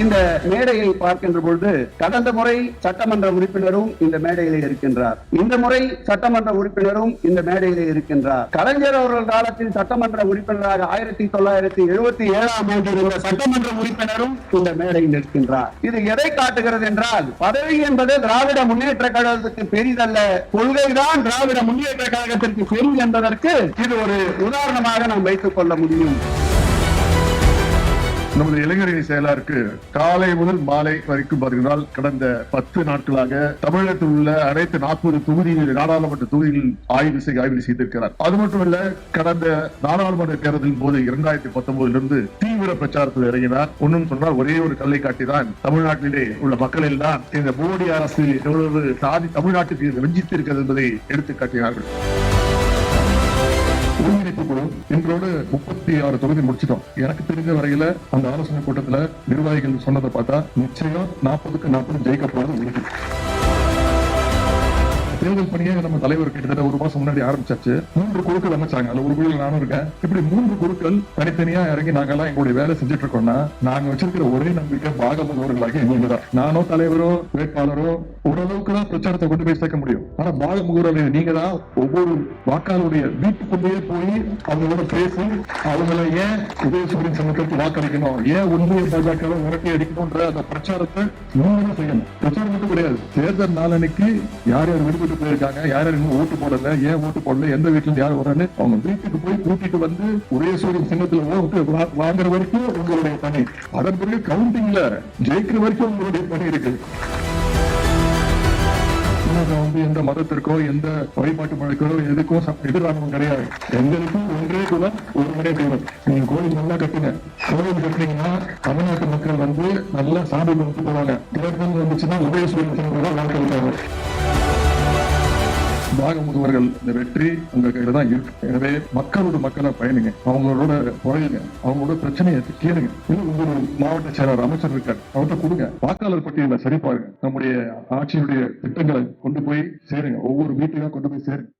இந்த மேடையை பார்க்கின்ற பொழுது கடந்த முறை சட்டமன்ற உறுப்பினரும் இந்த மேடையிலே இருக்கின்றார். இந்த முறை சட்டமன்ற உறுப்பினரும் இந்த மேடையிலே இருக்கின்றார். கலைஞர் அவர்கள் காலத்தில் சட்டமன்ற உறுப்பினராக ஆயிரத்தி தொள்ளாயிரத்தி எழுபத்தி ஏழாம் ஆண்டு இருந்த சட்டமன்ற உறுப்பினரும் இந்த மேடையில் இருக்கின்றார் இது எதை காட்டுகிறது என்றால் பதவி என்பது திராவிட முன்னேற்ற கழகத்துக்கு பெரிதல்ல கொள்கைதான் திராவிட முன்னேற்ற கழகத்திற்கு பெரிது என்பதற்கு இது ஒரு உதாரணமாக நாம் வைத்துக் கொள்ள முடியும். நமது இளைஞரணி செயலாருக்கு காலை முதல் மாலை வரைக்கும் பார்த்தீங்கன்னா கடந்த பத்து நாட்களாக தமிழகத்தில் உள்ள அனைத்து நாற்பது தொகுதிகள் நாடாளுமன்ற தொகுதிகளில் ஆய்வு செய்ய ஆய்வு செய்திருக்கிறார். அது மட்டுமல்ல கடந்த நாடாளுமன்ற தேர்தலின் போது இரண்டாயிரத்தி பத்தொன்பதுல இருந்து தீவிர பிரச்சாரத்தில் இறங்கினார். ஒன்னும் சொன்னால் ஒரே ஒரு கல்லை காட்டிதான் தமிழ்நாட்டிலே உள்ள மக்கள் எல்லாம் இந்த மோடி அரசு எவ்வளவு சாதி தமிழ்நாட்டுக்கு வெஞ்சித்திருக்கிறது என்பதை எடுத்து காட்டினார்கள் ஒருங்கிணைப்பு குழு எங்களோட முப்பத்தி ஆறு தொகுதி முடிச்சிட்டோம். எனக்கு தெரிஞ்ச வரையில அந்த ஆலோசனை கூட்டத்துல நிர்வாகிகள் சொன்னதை பார்த்தா நிச்சயம் நாற்பதுக்கு நாற்பது ஜெயிக்க போறது தேர்தல் பணியை நம்ம தலைவர் கிட்டத்தட்ட ஒரு மாசம் முன்னாடி ஆரம்பிச்சாச்சு. மூன்று குழுக்கள் அமைச்சாங்க. அதுல ஒரு குழுவில் நானும் இருக்கேன். இப்படி மூன்று குழுக்கள் தனித்தனியா இறங்கி நாங்கெல்லாம் எங்களுடைய வேலை செஞ்சுட்டு இருக்கோம்னா நாங்க வச்சிருக்கிற ஒரே நம்பிக்கை பாகமுகவர்களாக எங்களுக்கு தான் நானோ தலைவரோ வேட்பாளரோ ஓரளவுக்கு தான் பிரச்சாரத்தை கொண்டு போய் சேர்க்க முடியும். ஆனா பாகமுகவர்கள் நீங்க தான் ஒவ்வொரு வாக்காளருடைய வீட்டுக்குள்ளேயே போய் அவங்களோட பேசி அவங்கள ஏன் உதயசூரியன் சங்கத்திற்கு வாக்களிக்கணும்? ஏன் ஒன்றிய பாஜக விரட்டி அடிக்கணும்ன்ற அந்த பிரச்சாரத்தை நீங்களும் செய்யணும். பிரச்சாரம் மட்டும் கிடையாது. தேர்தல் நாளனைக்கு யார் யார் விடுபட்டு போயிருக்காங்க. யார் இன்னும் ஓட்டு போடல. ஏன் ஓட்டு போடல? எந்த வீட்டுல இருந்து யார் வரான்னு அவங்க வீட்டுக்கு போய் கூட்டிட்டு வந்து உதயசூரியன் சின்னத்துல ஓட்டு வா- வாங்குற வரைக்கும் உங்களுடைய பணி. அதன் பிறகு கவுண்டிங்ல ஜெயிக்கிற வரைக்கும் உங்களுடைய பணி இருக்கு. வந்து எந்த மதத்திற்கோ எந்த வழிபாட்டு முறைக்கோ எதுக்கும் ச- எதிரானவங்க கிடையாது. எங்களுக்கும் ஒன்றே குலம் ஒரு முறை தெய்வம். நீங்க கோயில் நல்லா கட்டுங்க. கோயில் கட்டினீங்கன்னா தமிழ்நாட்டு மக்கள் வந்து நல்லா சாமி கொடுத்து போவாங்க. தேர்தல் வந்துச்சுன்னா உதயசூரியன் வாழ்க்கை வாக்களிப்பாங்க பாகமுகவர்கள் இந்த வெற்றி உங்க கையில தான் இருக்கு. எனவே மக்களோட மக்களை பயணிங்க. அவங்களோட குறையுங்க. அவங்களோட பிரச்சனையை கேளுங்க. இன்னும் உங்களோட மாவட்ட செயலர் அமைச்சர் இருக்கார். அவர்கிட்ட கொடுங்க. வாக்காளர் பட்டியலை சரி பாருங்க நம்முடைய ஆட்சியுடைய திட்டங்களை கொண்டு போய் சேருங்க. ஒவ்வொரு வீட்டுக்கும் கொண்டு போய் சேருங்க.